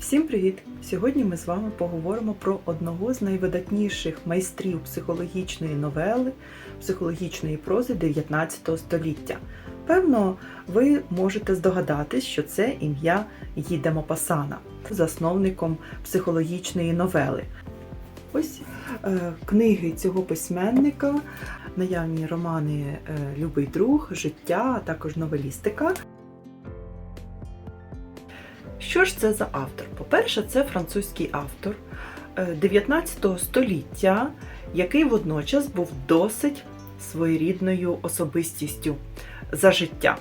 Всім привіт! Сьогодні ми з вами поговоримо про одного з найвидатніших майстрів психологічної новели, психологічної прози 19 століття. Певно, ви можете здогадатись, що це ім'я Гіде Мопасана, засновником психологічної новели. Ось е, книги цього письменника, наявні романи е, Любий друг, життя, а також новелістика. Що ж це за автор? По-перше, це французький автор е, 19 століття, який водночас був досить своєрідною особистістю за життя.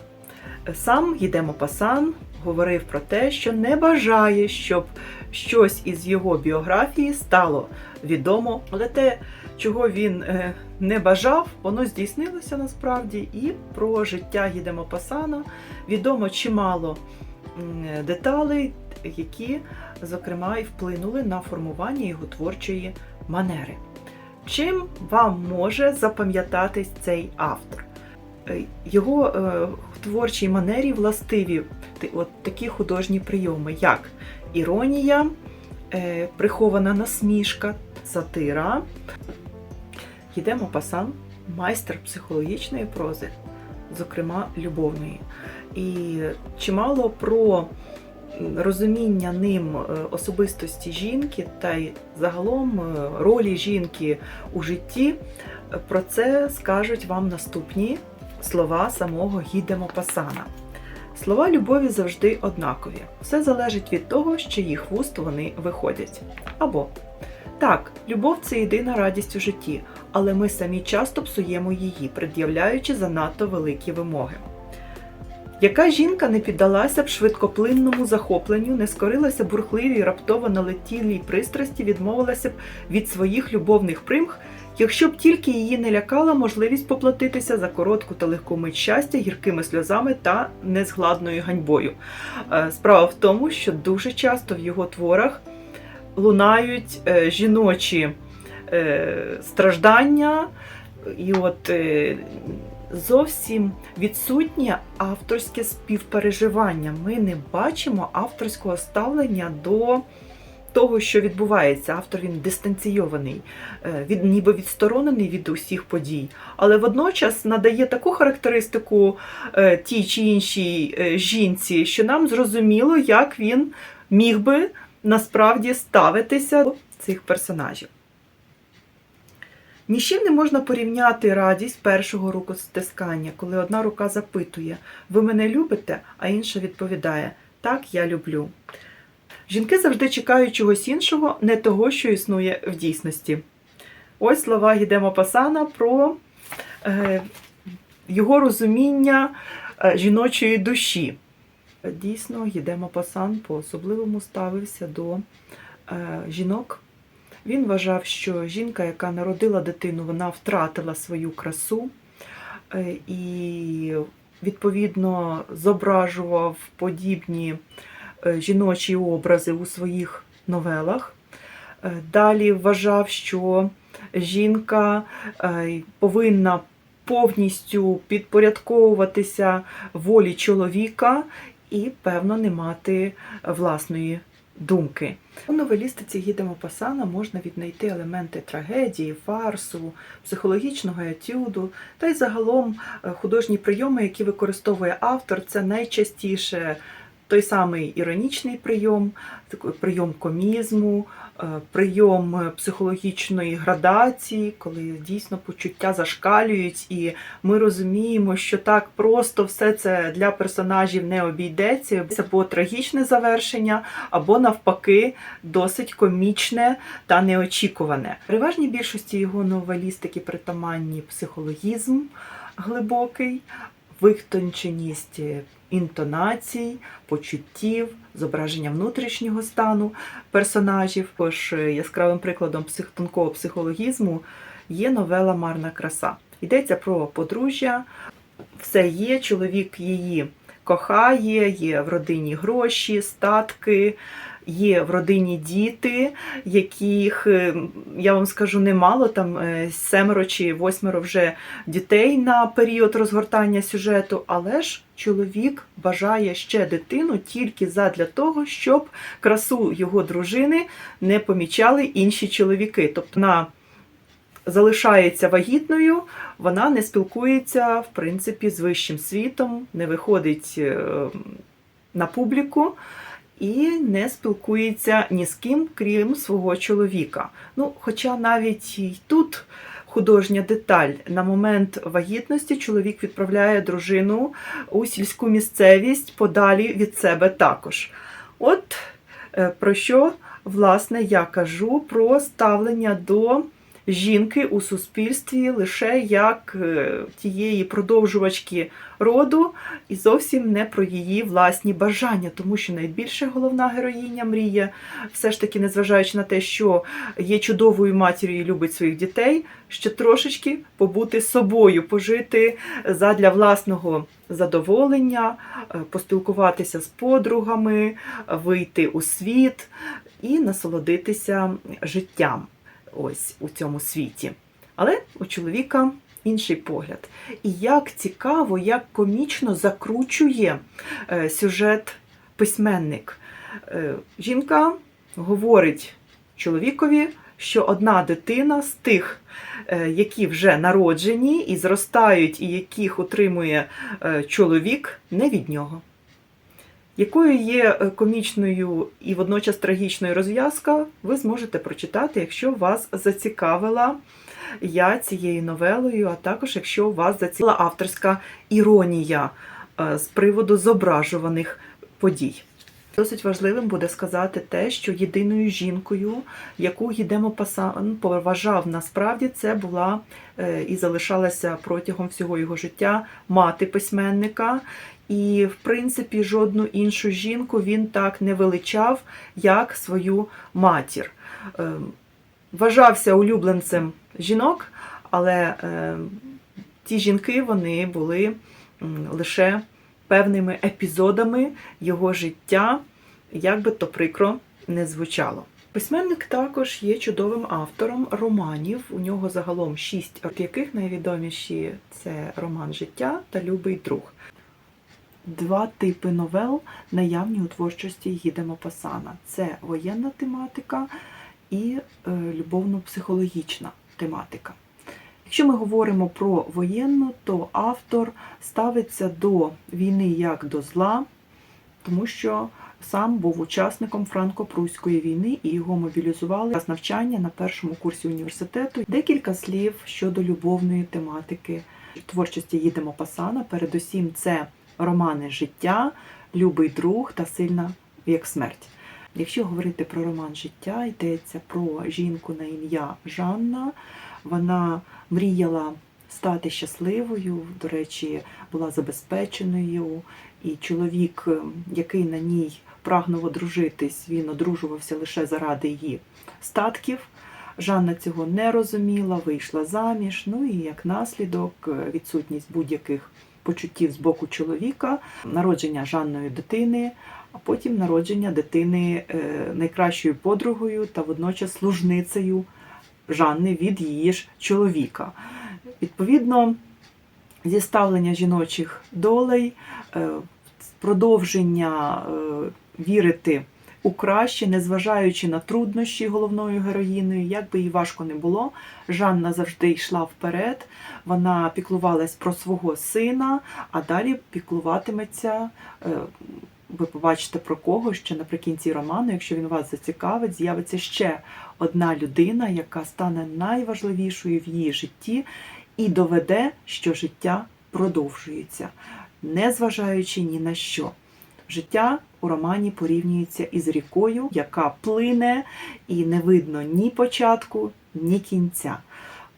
Сам Гідемо Пасан говорив про те, що не бажає, щоб щось із його біографії стало відомо, але те, чого він е, не бажав, воно здійснилося насправді, і про життя Гідемо Пасана відомо чимало деталей, які, зокрема, і вплинули на формування його творчої манери. Чим вам може запам'ятатись цей автор? Е, Його е, творчій манері властиві от такі художні прийоми, як іронія, е, прихована насмішка, сатира. Йдемо пасан, майстер психологічної прози, зокрема любовної. І чимало про розуміння ним е, особистості жінки та й загалом е, ролі жінки у житті. Про це скажуть вам наступні слова самого Гідемо Пасана. Слова любові завжди однакові. Все залежить від того, з чиїх вуст вони виходять. Або так, любов це єдина радість у житті, але ми самі часто псуємо її, пред'являючи занадто великі вимоги. Яка жінка не піддалася б швидкоплинному захопленню, не скорилася бурхливій, раптово налетілій пристрасті, відмовилася б від своїх любовних примх, якщо б тільки її не лякала можливість поплатитися за коротку та легку мить щастя гіркими сльозами та незгладною ганьбою. Е, Справа в тому, що дуже часто в його творах лунають е, жіночі е, страждання, і от зовсім відсутнє авторське співпереживання. Ми не бачимо авторського ставлення до того, що відбувається. Автор він дистанційований, е, від, ніби відсторонений від усіх подій, але водночас надає таку характеристику е, тій чи іншій е, жінці, що нам зрозуміло, як він міг би насправді ставитися до цих персонажів. Ні з чим не можна порівняти радість першого рукостискання, коли одна рука запитує Ви мене любите, а інша відповідає Так, я люблю. Жінки завжди чекають чогось іншого, не того, що існує в дійсності. Ось слова Гідемо Пасана про е, його розуміння е, жіночої душі. Дійсно, Гідемо Пасан по-особливому ставився до е, жінок. Він вважав, що жінка, яка народила дитину, вона втратила свою красу е, і, відповідно, зображував подібні е, жіночі образи у своїх новелах. Е, Далі вважав, що жінка повинна повністю підпорядковуватися волі чоловіка і, певно, не мати власної думки. У новелістиці Гідемо Пасана можна віднайти елементи трагедії, фарсу, психологічного етюду та й загалом е, художні прийоми, які використовує автор, це найчастіше той самий іронічний прийом, прийом комізму, прийом е, психологічної градації, коли дійсно почуття зашкалюють, і ми розуміємо, що так просто все це для персонажів не обійдеться, або трагічне завершення, або навпаки досить комічне та неочікуване. Переважній більшості його новелістики притаманні психологізм глибокий, витонченість інтонацій, почуттів, зображення внутрішнього стану персонажів. Тож е, яскравим прикладом псих... психологізму є новела Марна краса. Йдеться про подружжя, все є, чоловік її кохає, є в родині гроші, статки, є в родині діти, яких е, я вам скажу немало, там е, семеро чи восьмеро вже дітей на період розгортання сюжету, але ж чоловік бажає ще дитину тільки задля того, щоб красу його дружини не помічали інші чоловіки. Тобто вона залишається вагітною, вона не спілкується в принципі з вищим світом, не виходить е, на публіку і не спілкується ні з ким, крім свого чоловіка. Ну, хоча навіть і тут художня деталь на момент вагітності чоловік відправляє дружину у сільську місцевість подалі від себе також. От е, про що власне я кажу про ставлення до жінки у суспільстві лише як е, тієї продовжувачки роду, і зовсім не про її власні бажання, тому що найбільше головна героїня мріє, все ж таки, незважаючи на те, що є чудовою матір'ю і любить своїх дітей, ще трошечки побути собою, пожити задля власного задоволення, е, поспілкуватися з подругами, вийти у світ і насолодитися життям ось у цьому світі. Але у чоловіка інший погляд. І як цікаво, як комічно закручує е, сюжет письменник. Е, жінка говорить чоловікові, що одна дитина з тих, е, які вже народжені і зростають, і яких утримує чоловік, не від нього. Якою є е, комічною і водночас трагічною розв'язка, ви зможете прочитати, якщо вас зацікавила я цією новелою, а також якщо вас зацікавила авторська іронія е, з приводу зображуваних подій. Досить важливим буде сказати те, що єдиною жінкою, яку Гідемо Пасан поважав насправді, це була е, і залишалася протягом всього його життя мати письменника. І, в принципі, жодну іншу жінку він так не величав, як свою матір. Е, Вважався улюбленцем жінок, але е, ті жінки вони були лише певними епізодами його життя, як би то прикро не звучало. Письменник також є чудовим автором романів. У нього загалом шість, яких найвідоміші це роман Життя та Любий друг. Два типи новел наявні у творчості Гіде Мопасана: це воєнна тематика і е, любовно-психологічна тематика. Якщо ми говоримо про воєнну, то автор ставиться до війни як до зла, тому що сам був учасником франко-пруської війни і його мобілізували з навчання на першому курсі університету. Декілька слів щодо любовної тематики творчості Їдемо Пасана. Передусім, це романи життя, Любий друг та сильна як смерть. Якщо говорити про роман життя, йдеться про жінку на ім'я Жанна. Вона мріяла стати щасливою, до речі, була забезпеченою, і чоловік, який на ній прагнув одружитись, він одружувався лише заради її статків. Жанна цього не розуміла, вийшла заміж. Ну і як наслідок, відсутність будь-яких почуттів з боку чоловіка, народження Жанної дитини, а потім народження дитини е, найкращою подругою та водночас служницею Жанни від її ж чоловіка. Відповідно, зіставлення жіночих долей, е, продовження е, вірити у краще, незважаючи на труднощі головною героїною, як би їй важко не було, Жанна завжди йшла вперед, вона піклувалась про свого сина, а далі піклуватиметься. е, Ви побачите про кого ще наприкінці роману, якщо він вас зацікавить, з'явиться ще одна людина, яка стане найважливішою в її житті і доведе, що життя продовжується, незважаючи ні на що. Життя у романі порівнюється із рікою, яка плине, і не видно ні початку, ні кінця.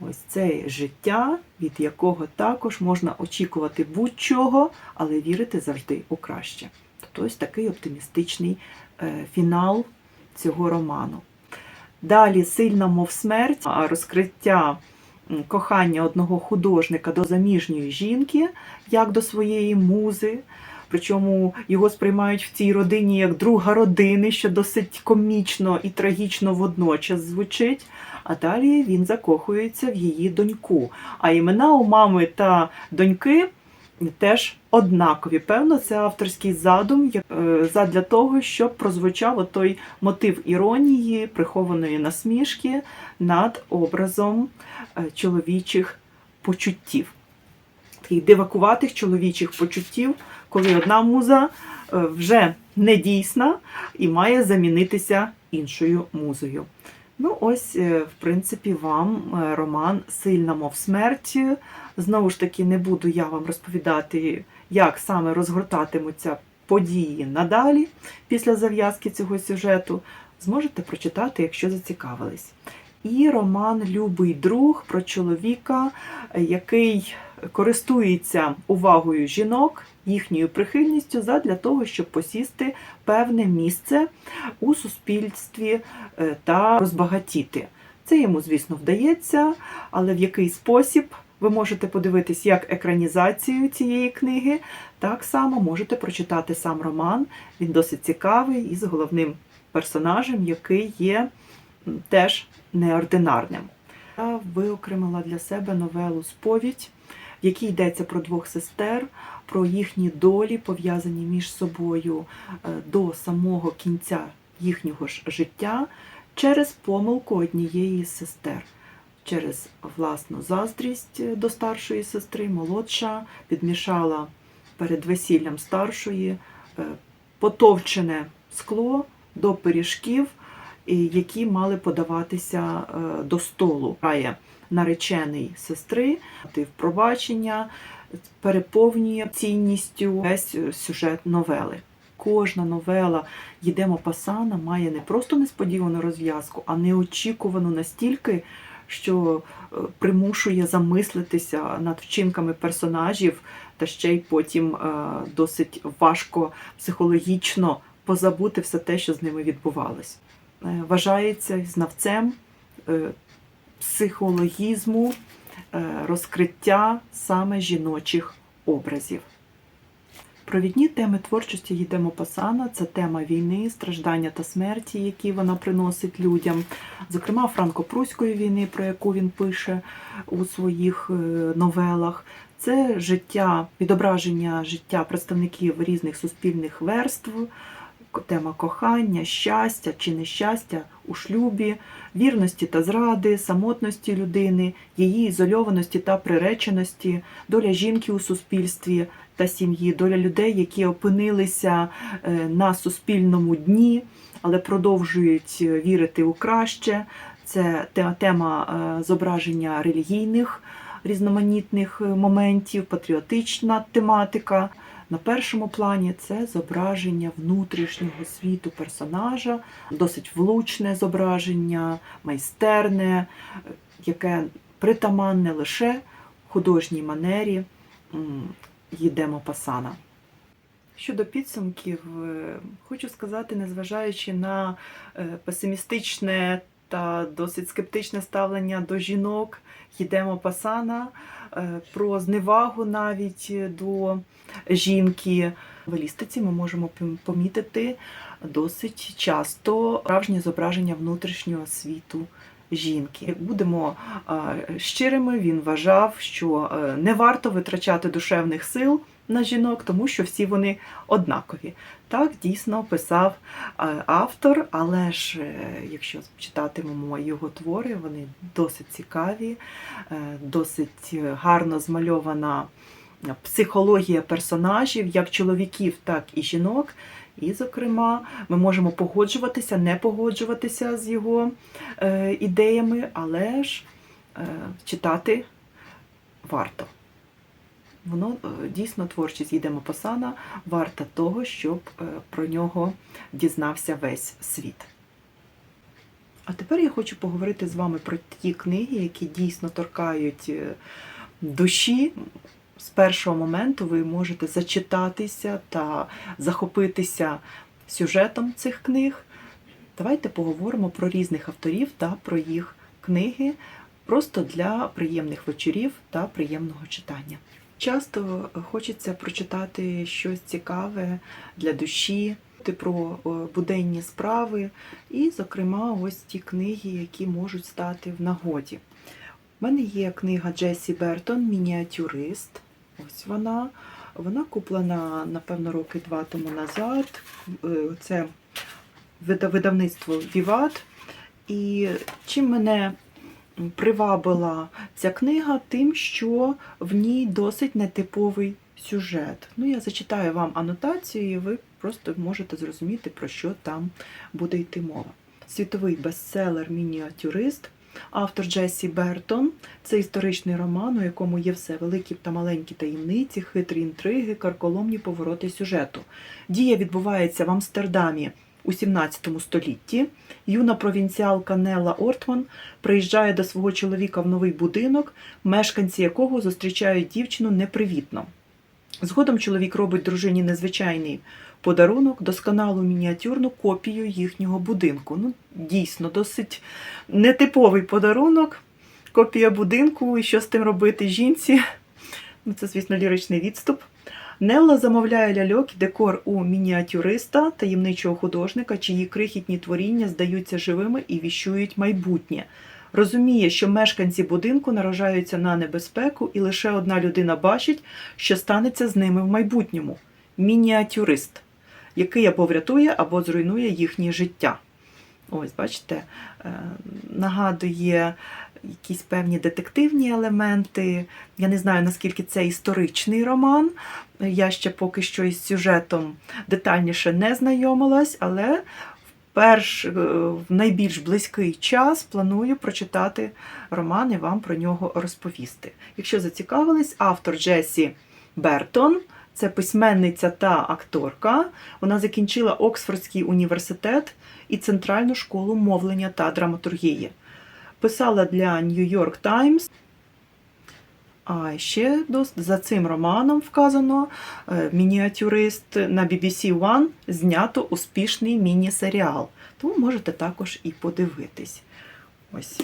Ось це життя, від якого також можна очікувати будь-чого, але вірити завжди у краще. Тобто ось такий оптимістичний е, фінал цього роману. Далі сильна, мов смерть, а розкриття кохання одного художника до заміжньої жінки, як до своєї музи. Причому його сприймають в цій родині як друга родини, що досить комічно і трагічно водночас звучить. А далі він закохується в її доньку. А імена у мами та доньки теж однакові. Певно, це авторський задум е, задля того, щоб прозвучав отой мотив іронії, прихованої насмішки над образом е, чоловічих почуттів. Таких дивакуватих чоловічих почуттів, коли одна муза е, вже не дійсна і має замінитися іншою музою. Ну, ось, е, в принципі, вам е, роман Сильна, мов смерть. Знову ж таки, не буду я вам розповідати, як саме розгортатимуться події надалі після зав'язки цього сюжету. Зможете прочитати, якщо зацікавились. І роман Любий друг про чоловіка, який користується увагою жінок, їхньою прихильністю задля того, щоб посісти певне місце у суспільстві е, та розбагатіти. Це йому, звісно, вдається, але в який спосіб ви можете подивитись як екранізацію цієї книги, так само можете прочитати сам роман. Він досить цікавий і з головним персонажем, який є теж неординарним. Я виокремила для себе новелу Сповідь, якій йдеться про двох сестер, про їхні долі, пов'язані між собою е, до самого кінця їхнього ж життя через помилку однієї з сестер. Через власну заздрість е, до старшої сестри, молодша підмішала перед весіллям старшої е, потовчене скло до пиріжків, які мали подаватися до столу. Наречений сестри, мотив пробачення переповнює цінністю весь сюжет новели. Кожна новела Їдемо Пасана має не просто несподівану розв'язку, а неочікувану настільки, що е, примушує замислитися над вчинками персонажів, та ще й потім е, досить важко психологічно позабути все те, що з ними відбувалось. Е, Вважається знавцем психологізму, е, розкриття саме жіночих образів. Провідні теми творчості Їдемо Пасана це тема війни, страждання та смерті, які вона приносить людям, зокрема франко-пруської війни, про яку він пише у своїх е, новелах. Це життя, відображення життя представників різних суспільних верств, тема кохання, щастя чи нещастя у шлюбі, вірності та зради, самотності людини, її ізольованості та приреченості, доля жінки у суспільстві та сім'ї, доля людей, які опинилися е, на суспільному дні, але продовжують е, вірити у краще. Це тема е, зображення релігійних різноманітних моментів, патріотична тематика. На першому плані це зображення внутрішнього світу персонажа, досить влучне зображення, майстерне, яке притаманне лише художній манері м, їдемо пасана. Щодо підсумків, е, хочу сказати, незважаючи на е, песимістичне та досить скептичне ставлення до жінок, їдемо пасана, е, про зневагу навіть до жінки. В лістиці ми можемо помітити досить часто справжнє зображення внутрішнього світу жінки. Як Будемо е, щирими, він вважав, що е, не варто витрачати душевних сил на жінок, тому що всі вони однакові. Так дійсно писав е, автор, але ж е, якщо читатимемо його твори, вони досить цікаві, е, досить гарно змальована психологія персонажів, як чоловіків, так і жінок. І, зокрема, ми можемо погоджуватися, не погоджуватися з його ідеями, але ж читати варто. Воно е, дійсно творчість Їдемо Пасана варта того, щоб е, про нього дізнався весь світ. А тепер я хочу поговорити з вами про ті книги, які дійсно торкають е, душі. З першого моменту ви можете зачитатися та захопитися сюжетом цих книг. Давайте поговоримо про різних авторів та про їх книги просто для приємних вечорів та приємного читання. Часто хочеться прочитати щось цікаве для душі, про е, буденні справи, і, зокрема, ось ті книги, які можуть стати в нагоді. У мене є книга Джесі Бертон Мініатюрист. Ось вона. Вона куплена, напевно, роки два тому назад. Е, Це видавництво Віват. І чим мене привабила ця книга, тим, що в ній досить нетиповий сюжет. Ну, я зачитаю вам анотацію, і ви просто можете зрозуміти, про що там буде йти мова. Світовий бестселер Мініатюрист, автор Джесі Бертон. Це історичний роман, у якому є все великі та маленькі таємниці, хитрі інтриги, карколомні повороти сюжету. Дія відбувається в Амстердамі у 17 столітті. Юна провінціалка Нелла Ортман приїжджає до свого чоловіка в новий будинок, мешканці якого зустрічають дівчину непривітно. Згодом чоловік робить дружині незвичайний подарунок, досконалу мініатюрну копію їхнього будинку. Ну, дійсно, досить нетиповий подарунок, копія будинку, і що з тим робити жінці. Ну, це, звісно, ліричний відступ. Нелла замовляє ляльок і декор у мініатюриста, таємничого художника, чиї крихітні творіння здаються живими і віщують майбутнє. Розуміє, що мешканці будинку наражаються на небезпеку, і лише одна людина бачить, що станеться з ними в майбутньому мініатюрист, який або врятує, або зруйнує їхнє життя. Ось, бачите, е, нагадує якісь певні детективні елементи. Я не знаю, наскільки це історичний роман. Я ще поки що із сюжетом детальніше не знайомилась, але вперш, е, в найбільш близький час планую прочитати роман і вам про нього розповісти. Якщо зацікавились, автор Джесі Бертон. Це письменниця та акторка. Вона закінчила Оксфордський університет і Центральну школу мовлення та драматургії. Писала для New York Times. А ще за цим романом вказано е, мініатюрист на BBC One знято успішний міні-серіал. Тому можете також і подивитись. Ось.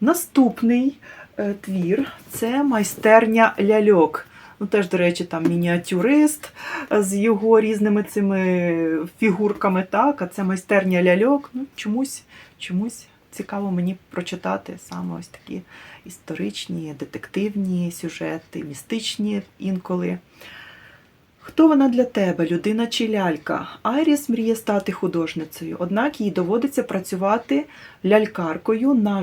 Наступний е, твір це майстерня ляльок. Ну, теж, до речі, там мініатюрист е, з його різними цими фігурками, так, а це майстерня ляльок. Ну, чомусь, чомусь цікаво мені прочитати саме ось такі історичні, детективні сюжети, містичні інколи. Хто вона для тебе, людина чи лялька? Айріс мріє стати художницею, однак їй доводиться працювати лялькаркою на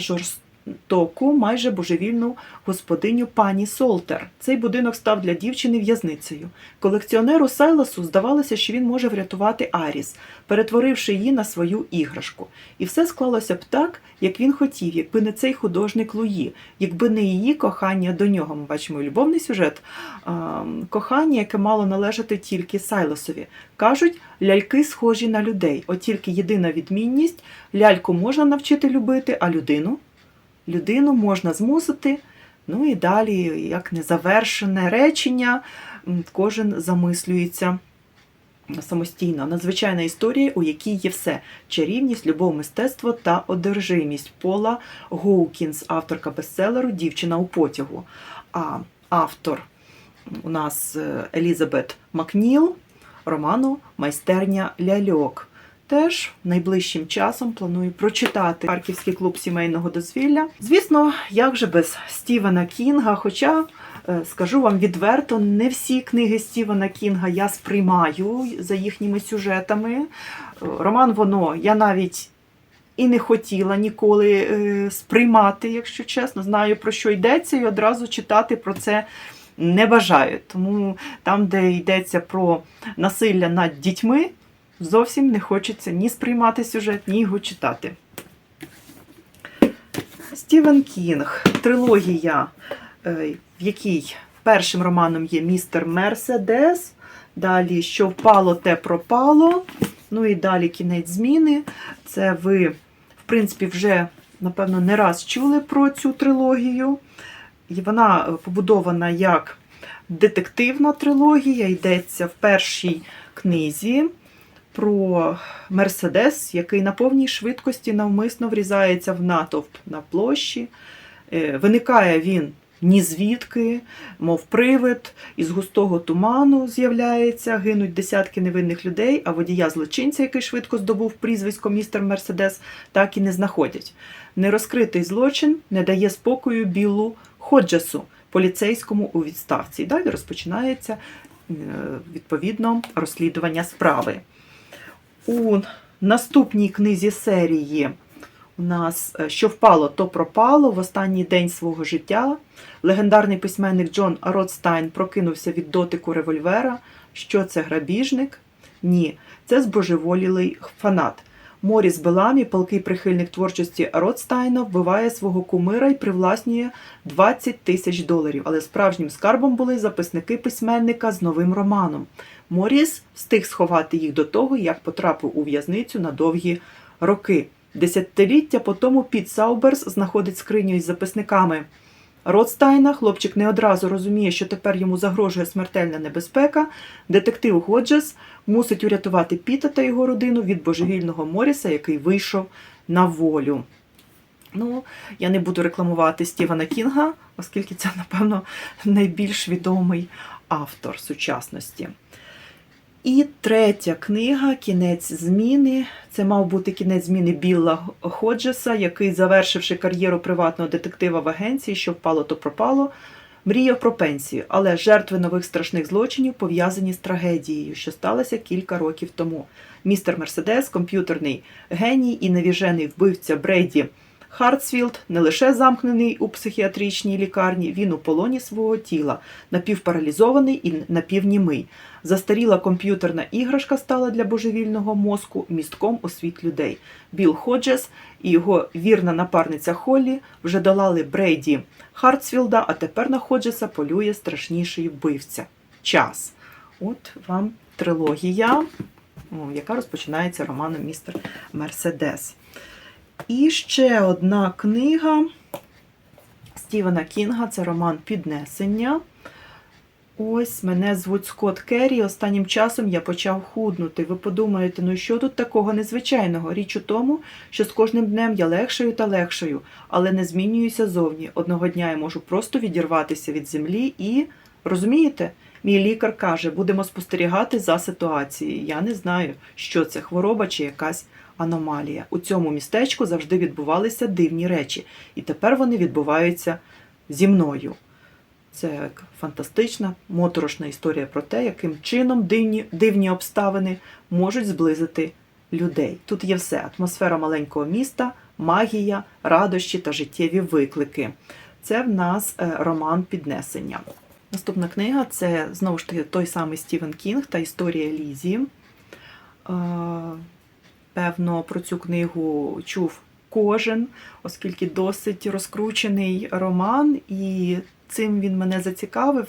жорстоку, майже божевільну господиню пані Солтер. Цей будинок став для дівчини в'язницею. Колекціонеру Сайласу здавалося, що він може врятувати Айріс, перетворивши її на свою іграшку. І все склалося б так, як він хотів, якби не цей художник Луї, якби не її кохання до нього. Ми бачимо любовний сюжет. Кохання, яке мало належати тільки Сайлосові. Кажуть, ляльки схожі на людей. От тільки єдина відмінність ляльку можна навчити любити, а людину людину можна змусити. Ну і далі, як незавершене речення, кожен замислюється самостійно. Надзвичайна історія, у якій є все: чарівність, любов, мистецтво та одержимість. Пола Гоукінс, авторка бестселеру Дівчина у потягу. А автор у нас е, Елізабет Макніл, роману Майстерня ляльок. Теж найближчим часом планую прочитати Харківський клуб сімейного дозвілля. Звісно, як же без Стівена Кінга, хоча е, скажу вам відверто, не всі книги Стівена Кінга я сприймаю за їхніми сюжетами. Е, Роман воно я навіть і не хотіла ніколи е, сприймати, якщо чесно, знаю про що йдеться, і одразу читати про це не бажаю. Тому там, де йдеться про насилля над дітьми, зовсім не хочеться ні сприймати сюжет, ні його читати. Стівен Кінг, трилогія, е, в якій першим романом є Містер Мерседес. Далі що впало, те пропало. Ну і далі кінець зміни. Це ви, в принципі, вже, напевно, не раз чули про цю трилогію. І вона е, побудована як детективна трилогія. Йдеться в першій книзі про Мерседес, який на повній швидкості навмисно врізається в натовп на площі. Е, Виникає він ні звідки, мов привид, із густого туману з'являється, гинуть десятки невинних людей, а водія злочинця, який швидко здобув прізвисько містер Мерседес, так і не знаходять. Нерозкритий злочин не дає спокою Біллу Ходжесу, поліцейському у відставці. І далі розпочинається е, відповідно розслідування справи. У наступній книзі серії у нас е, що впало, то пропало в останній день свого життя. Легендарний письменник Джон Ротстайн прокинувся від дотику револьвера. Що це грабіжник? Ні, це збожеволілий фанат. Моріс Беламі, палкий прихильник творчості Ротстайна, вбиває свого кумира і привласнює 20 тисяч доларів. Але справжнім скарбом були записники письменника з новим романом. Моріс встиг сховати їх до того, як потрапив у в'язницю на довгі роки. Десятиліття по тому Піт Сауберс знаходить скриню із записниками Ротстайна. Хлопчик не одразу розуміє, що тепер йому загрожує смертельна небезпека. Детектив Годжес мусить урятувати Піта та його родину від божевільного Моріса, який вийшов на волю. Ну, я не буду рекламувати Стівена Кінга, оскільки це, напевно, найбільш відомий автор сучасності. І третя книга Кінець зміни. Це мав бути кінець зміни Білла Ходжеса, який, завершивши кар'єру приватного детектива в агенції, що впало, то пропало, мріяв про пенсію, але жертви нових страшних злочинів пов'язані з трагедією, що сталося кілька років тому. Містер Мерседес, комп'ютерний геній і навіжений вбивця Брейді Хартсфілд не лише замкнений у психіатричній лікарні, він у полоні свого тіла, напівпаралізований і напівнімий. Застаріла комп'ютерна іграшка стала для божевільного мозку містком у світ людей. Білл Ходжес і його вірна напарниця Холлі вже долали Брейді Хартсфілда, а тепер на Ходжеса полює страшніший вбивця. Час. От вам трилогія, яка розпочинається романом Містер Мерседес. І ще одна книга Стівена Кінга це роман Піднесення. Ось мене звуть Скотт Керрі. Останнім часом я почав худнути. Ви подумаєте, ну що тут такого незвичайного? Річ у тому, що з кожним днем я легшаю та легшаю, але не змінююся зовні. Одного дня я можу просто відірватися від землі і розумієте? Мій лікар каже, будемо спостерігати за ситуацією. Я не знаю, що це хвороба чи якась аномалія. У цьому містечку завжди відбувалися дивні речі, і тепер вони відбуваються зі мною. Це фантастична, моторошна історія про те, яким чином дивні, дивні обставини можуть зблизити людей. Тут є все: атмосфера маленького міста, магія, радощі та життєві виклики. Це в нас е, роман Піднесення. Наступна книга це знову ж таки той самий Стівен Кінг та історія Лізі. Е, Певно, про цю книгу чув кожен, оскільки досить розкручений роман, і цим він мене зацікавив,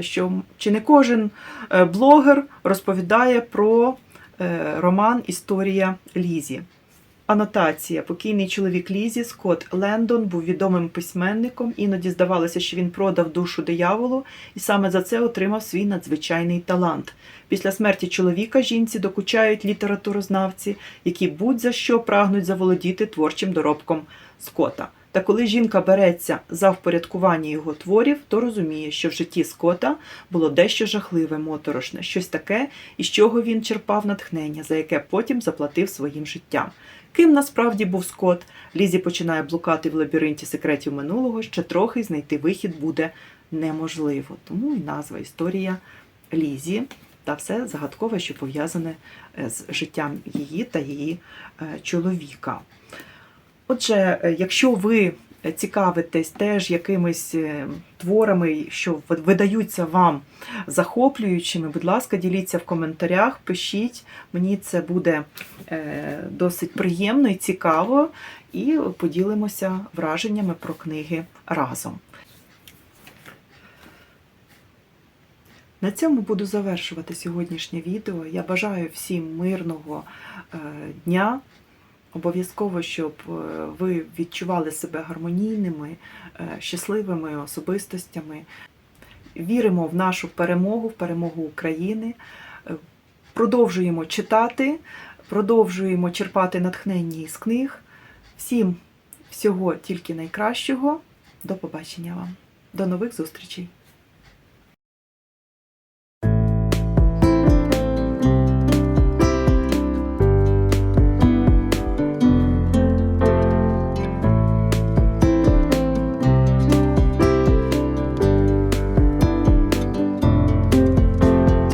що чи не кожен е, блогер розповідає про е, роман Історія Лізі. Анотація. Покійний чоловік Лізі Скотт Лендон був відомим письменником. Іноді здавалося, що він продав душу дияволу і саме за це отримав свій надзвичайний талант. Після смерті чоловіка жінці докучають літературознавці, які будь-за що прагнуть заволодіти творчим доробком Скотта. Та коли жінка береться за впорядкування його творів, то розуміє, що в житті Скотта було дещо жахливе, моторошне, щось таке, із чого він черпав натхнення, за яке потім заплатив своїм життям. Ким насправді був Скотт, Лізі починає блукати в лабіринті секретів минулого, ще трохи знайти вихід буде неможливо. Тому і назва історія Лізі та все загадкове, що пов'язане е, з життям її та її е, чоловіка. Отже, е, якщо ви цікавитесь теж якимись е, творами, що видаються вам захоплюючими, будь ласка, діліться в коментарях, пишіть. Мені це буде е, досить приємно і цікаво, і поділимося враженнями про книги разом. На цьому буду завершувати сьогоднішнє відео. Я бажаю всім мирного е, дня. Обов'язково, щоб е, ви відчували себе гармонійними, е, щасливими особистостями. Віримо в нашу перемогу, в перемогу України. Е, Продовжуємо читати, продовжуємо черпати натхнення із книг. Всім всього тільки найкращого. До побачення вам! До нових зустрічей!